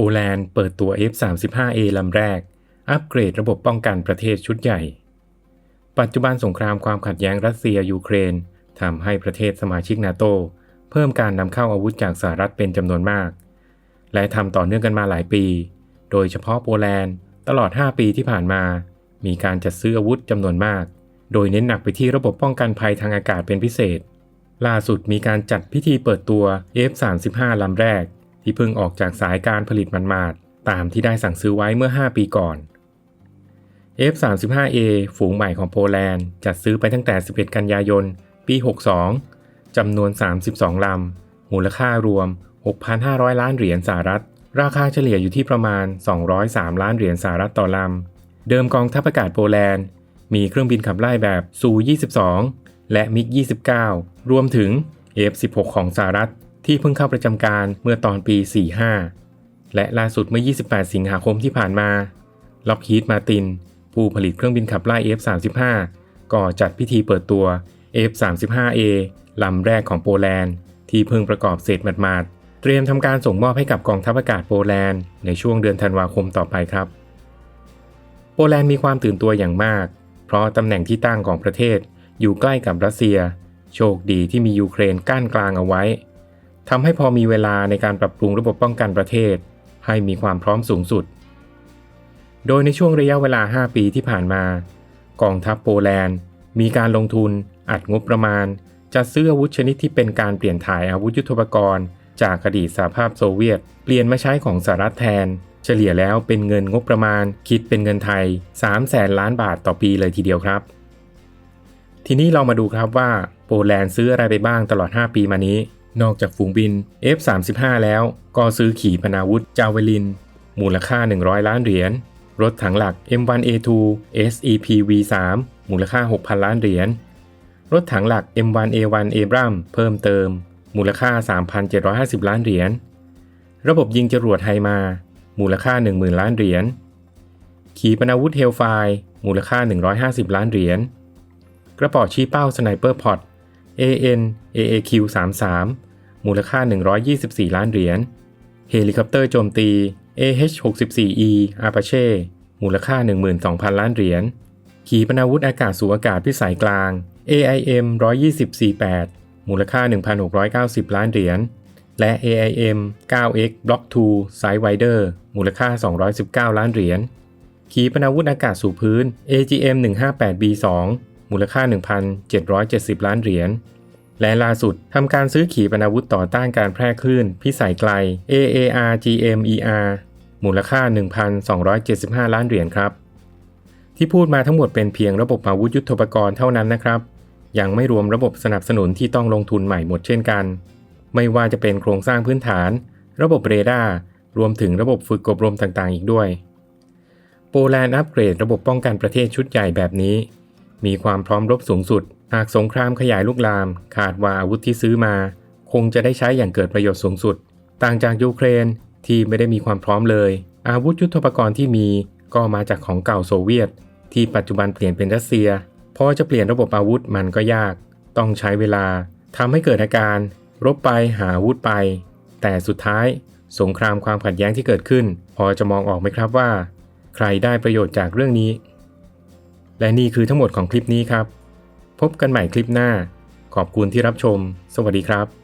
โปแลนด์เปิดตัว F-35A ลำแรก อัปเกรดระบบป้องกันประเทศชุดใหญ่ ปัจจุบันสงครามความขัดแย้งรัสเซียยูเครนทำให้ประเทศสมาชิกนาโตเพิ่มการนำเข้าอาวุธจากสหรัฐเป็นจำนวนมาก และทำต่อเนื่องกันมาหลายปี โดยเฉพาะโปแลนด์ตลอด 5 ปีที่ผ่านมา มีการจัดซื้ออาวุธจำนวนมาก โดยเน้นหนักไปที่ระบบป้องกันภัยทางอากาศเป็นพิเศษ ล่าสุดมีการจัดพิธีเปิดตัว F-35 ลำแรก ที่เพิ่งออกจากสายการผลิตมันมาดตามที่ได้สั่งซื้อไว้เมื่อ 5 ปีก่อน F-35A ฝูงใหม่ของโปแลนด์จัดซื้อไปตั้งแต่ 11 กันยายน ปี 62 จำนวน 32 ลำ มูลค่ารวม 6,500 ล้านเหรียญสหรัฐ ราคาเฉลี่ยอยู่ที่ประมาณ 203 ล้านเหรียญสหรัฐต่อลำ เดิมกองทัพอากาศโปแลนด์ มีเครื่องบินขับไล่แบบซู 22 และมิก 29 รวมถึง F-16 ของสหรัฐ ที่เพิ่งเข้าประจำการเมื่อตอนปี 45 และล่าสุดเมื่อ 28 สิงหาคมที่ผ่านมาล็อกฮีดมาติน ผู้ผลิตเครื่องบินขับไล่ F-35 ก็จัดพิธีเปิดตัว F-35A ลำแรกของโปแลนด์ ที่เพิ่งประกอบเสร็จหมาดๆ เตรียมทำการส่งมอบให้กับกองทัพอากาศโปแลนด์ในช่วงเดือนธันวาคมต่อไปครับ โปแลนด์มีความตื่นตัวอย่างมาก เพราะตำแหน่งที่ตั้งของประเทศอยู่ใกล้กับรัสเซีย โชคดีที่มียูเครนกั้นกลางเอาไว้ ทำให้พอมีเวลาในการปรับปรุงระบบป้องกันประเทศ ให้มีความพร้อมสูงสุด โดยในช่วงระยะเวลา 5 ปีที่ผ่านมา กองทัพโปแลนด์ มีการลงทุน อัดงบประมาณ จัดซื้ออาวุธชนิดที่เป็นการเปลี่ยนถ่ายอาวุธยุทโธปกรณ์ จากอดีตสหภาพโซเวียต เปลี่ยนมาใช้ของสหรัฐแทน เฉลี่ยแล้วเป็นเงินงบประมาณ คิดเป็นเงินไทย3แสนล้านบาทต่อปีเลยทีเดียวครับ ทีนี้เรามาดูครับว่าโปแลนด์ซื้ออะไรไปบ้างตลอด 5 ปีมานี้ นอกจากฝูงบิน F-35 แล้วก็ซื้อขี่ปนาวุธจาเวลิน มูลค่า 100 ล้านเหรียญ รถถังหลัก M1A2 SEPV3 มูลค่า 6,000 ล้านเหรียญ รถถังหลัก M1A1 Abram เพิ่มเติม มูลค่า 3,750 ล้านเหรียญ ระบบยิงจรวดไฮมา มูลค่า 10,000 ล้านเหรียญ ขีปนาวุธเฮลไฟมูลค่า 150 ล้านเหรียญ กระป๋อชี้เป้าสไนเปอร์พอต AN AAQ 33มูลค่า 124 ล้านเหรียญ เฮลิคอปเตอร์โจมตี AH-64E Apache มูลค่า 12,000 ล้านเหรียญ ขีปนาวุธอากาศสู่อากาศพิสัยกลาง AIM 120 48มูลค่า 1,690 ล้านเหรียญ และ AIM 9X Block 2 Sidewinder มูลค่า 219 ล้านเหรียญ ขีปนาวุธอากาศสู่พื้น AGM 158B2 มูลค่า 1,770 ล้านเหรียญ และล่าสุดทำการซื้อขีปนาวุธต่อต้านการแพร่คลื่น พิสัยไกล AAR GMER มูลค่า 1,275 ล้านเหรียญครับ ที่พูดมาทั้งหมดเป็นเพียงระบบอาวุธยุทโธปกรณ์เท่านั้นนะครับ ยังไม่รวมระบบสนับสนุนที่ต้องลงทุนใหม่หมดเช่นกัน ไม่ว่าจะเป็นโครงสร้างพื้นฐาน ระบบเรดาร์รวมถึงระบบฝึกอบรมต่างๆ อีกด้วย โปแลนด์อัปเกรดระบบป้องกันประเทศชุดใหญ่แบบนี้ มีความพร้อมรบสูงสุด หากสงครามขยายลุกลามคาดว่าอาวุธที่ซื้อมา คงจะได้ใช้อย่างเกิดประโยชน์สูงสุด ต่างจากยูเครนที่ไม่ได้มีความพร้อมเลย อาวุธยุทโธปกรณ์ที่มีก็มาจากของเก่าโซเวียต ที่ปัจจุบันเปลี่ยนเป็นรัสเซีย พอจะเปลี่ยนระบบอาวุธมันก็ยาก ต้องใช้เวลาทำให้เกิดอาการ รบไปหาอาวุธไป แต่สุดท้าย สงครามความขัดแย้งที่เกิดขึ้น พอจะมองออกไหมครับว่า ใครได้ประโยชน์จากเรื่องนี้ และนี่คือทั้งหมดของคลิปนี้ครับ พบกันใหม่คลิปหน้า ขอบคุณที่รับชม สวัสดีครับ